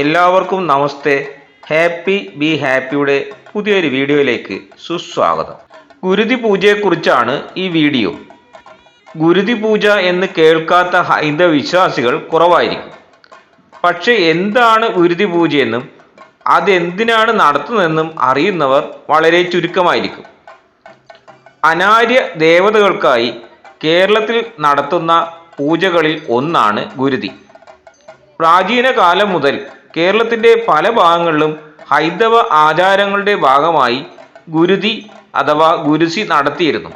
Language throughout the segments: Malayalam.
എല്ലാവർക്കും നമസ്തേ. ഹാപ്പി ബി ഹാപ്പിയുടെ പുതിയൊരു വീഡിയോയിലേക്ക് സുസ്വാഗതം. ഗുരുതി പൂജയെക്കുറിച്ചാണ് ഈ വീഡിയോ. ഗുരുതി പൂജ എന്ന് കേൾക്കാത്ത ഹൈന്ദവ വിശ്വാസികൾ കുറവായിരിക്കും. പക്ഷെ എന്താണ് ഗുരുതി പൂജയെന്നും അതെന്തിനാണ് നടത്തുന്നതെന്നും അറിയുന്നവർ വളരെ ചുരുക്കമായിരിക്കും. അനാര്യ ദേവതകൾക്കായി കേരളത്തിൽ നടത്തുന്ന പൂജകളിൽ ഒന്നാണ് ഗുരുതി. പ്രാചീന കാലം മുതൽ കേരളത്തിന്റെ പല ഭാഗങ്ങളിലും ഹൈന്ദവ ആചാരങ്ങളുടെ ഭാഗമായി ഗുരുതി അഥവാ ഗുരുസി നടത്തിയിരുന്നു.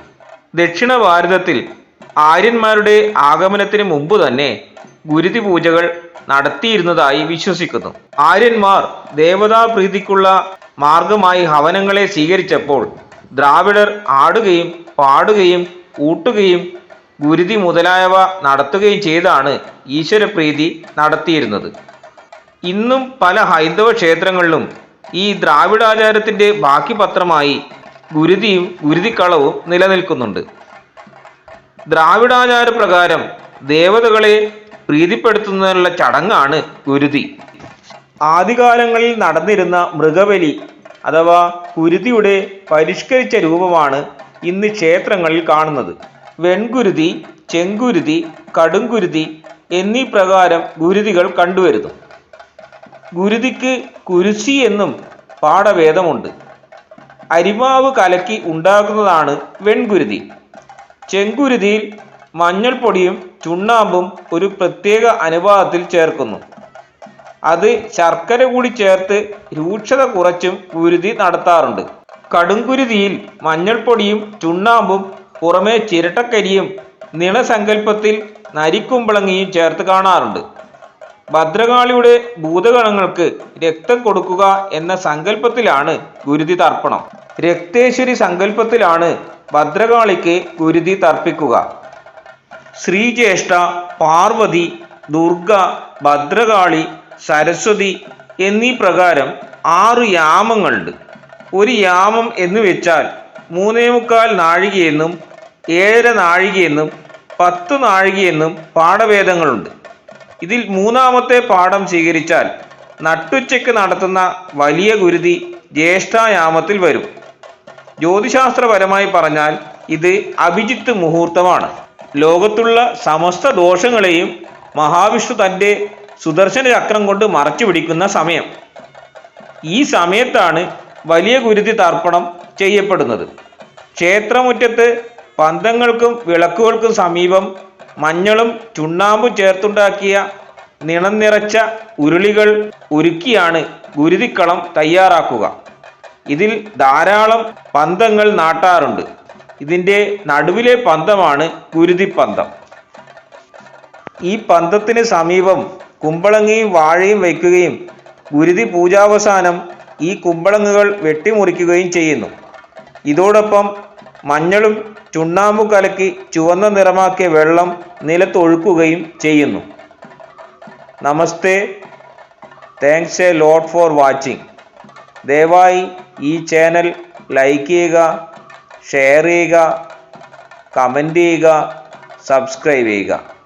ദക്ഷിണ ഭാരതത്തിൽ ആര്യന്മാരുടെ ആഗമനത്തിന് മുമ്പ് തന്നെ ഗുരുതി പൂജകൾ നടത്തിയിരുന്നതായി വിശ്വസിക്കുന്നു. ആര്യന്മാർ ദേവതാപ്രീതിക്കുള്ള മാർഗമായി ഹവനങ്ങളെ സ്വീകരിച്ചപ്പോൾ ദ്രാവിഡർ ആടുകയും പാടുകയും ഊട്ടുകയും ഗുരുതി മുതലായവ നടത്തുകയും ചെയ്താണ് ഈശ്വരപ്രീതി നടത്തിയിരുന്നത്. ഇന്നും പല ഹൈന്ദവ ക്ഷേത്രങ്ങളിലും ഈ ദ്രാവിഡാചാരത്തിന്റെ ബാക്കി പത്രമായി ഗുരുതിയും ഗുരുതിക്കളവും നിലനിൽക്കുന്നുണ്ട്. ദ്രാവിഡാചാര പ്രകാരം ദേവതകളെ പ്രീതിപ്പെടുത്തുന്നതിനുള്ള ചടങ്ങാണ് ഗുരുതി. ആദ്യകാലങ്ങളിൽ നടന്നിരുന്ന മൃഗബലി അഥവാ കുരുതിയുടെ പരിഷ്കരിച്ച രൂപമാണ് ഇന്ന് ക്ഷേത്രങ്ങളിൽ കാണുന്നത്. വെൺകുരുതി ചെങ്കുരുതി കടുംകുരുതി എന്നീ പ്രകാരം ഗുരുതികൾ കണ്ടുവരുന്നു. ഗുരുതിക്ക് കുരുസി എന്നും പാഠഭേദമുണ്ട്. അരിമാവ് കലക്കി ഉണ്ടാക്കുന്നതാണ് വെൺകുരുതി ചെങ്കുരുതിയിൽ മഞ്ഞൾപ്പൊടിയും ചുണ്ണാമ്പും ഒരു പ്രത്യേക അനുപാതത്തിൽ ചേർക്കുന്നു. അത് ശർക്കര കൂടി ചേർത്ത് രൂക്ഷത കുറച്ചും കുരുതി നടത്താറുണ്ട്. കടുംകുരുതിയിൽ മഞ്ഞൾപ്പൊടിയും ചുണ്ണാമ്പും പുറമേ ചിരട്ടക്കരിയും നിളസങ്കല്പത്തിൽ നരിക്കുമ്പളങ്ങിയും ചേർത്ത് കാണാറുണ്ട്. ഭദ്രകാളിയുടെ ഭൂതഗണങ്ങൾക്ക് രക്തം കൊടുക്കുക എന്ന സങ്കല്പത്തിലാണ് ഗുരുതി തർപ്പണം. രക്തേശ്വരി സങ്കല്പത്തിലാണ് ഭദ്രകാളിക്ക് ഗുരുതി തർപ്പിക്കുക. ശ്രീജ്യേഷ്ഠ പാർവതി ദുർഗ ഭദ്രകാളി സരസ്വതി എന്നീ പ്രകാരം ആറു യാമങ്ങളുണ്ട്. ഒരു യാമം എന്ന് വെച്ചാൽ മൂന്നേ മുക്കാൽ നാഴികയെന്നും ഏഴര നാഴികയെന്നും പത്ത് നാഴികയെന്നും പാഠഭേദങ്ങളുണ്ട്. ഇതിൽ മൂന്നാമത്തെ പാഠം സ്വീകരിച്ചാൽ നട്ടുച്ചയ്ക്ക് നടത്തുന്ന വലിയ ഗുരുതി ജ്യേഷ്ഠായാമത്തിൽ വരും. ജ്യോതിശാസ്ത്രപരമായി പറഞ്ഞാൽ ഇത് അഭിജിത്ത് മുഹൂർത്തമാണ്. ലോകത്തുള്ള സമസ്ത ദോഷങ്ങളെയും മഹാവിഷ്ണു തന്റെ സുദർശന ചക്രം കൊണ്ട് മറച്ചു പിടിക്കുന്ന സമയം. ഈ സമയത്താണ് വലിയ ഗുരുതി തർപ്പണം ചെയ്യപ്പെടുന്നത്. ക്ഷേത്രമുറ്റത്ത് പന്തങ്ങൾക്കും വിളക്കുകൾക്കും സമീപം മഞ്ഞളും ചുണ്ണാമ്പും ചേർത്തുണ്ടാക്കിയ നിണം നിറച്ച ഉരുളികൾ ഉരുക്കിയാണ് ഗുരുതിക്കളം തയ്യാറാക്കുക. ഇതിൽ ധാരാളം പന്തങ്ങൾ നാട്ടാറുണ്ട്. ഇതിന്റെ നടുവിലെ പന്തമാണ് ഗുരുതിപ്പന്തം. ഈ പന്തത്തിന് സമീപം കുമ്പളങ്ങയും വാഴയും വയ്ക്കുകയും ഗുരുതി പൂജാവസാനം ഈ കുമ്പളങ്ങുകൾ വെട്ടിമുറിക്കുകയും ചെയ്യുന്നു. ഇതോടൊപ്പം മഞ്ഞളും ചുണ്ണാമ്പും കലക്കി ചുവന്ന നിറമാക്കിയ വെള്ളം നിലത്തൊഴുക്കുകയും ചെയ്യുന്നു. നമസ്തേ. Thanks a lot for watching ദയവായി ഈ ചാനൽ ലൈക്ക് ചെയ്യുക ഷെയർ ചെയ്യുക കമന്റ് ചെയ്യുക സബ്സ്ക്രൈബ് ചെയ്യുക.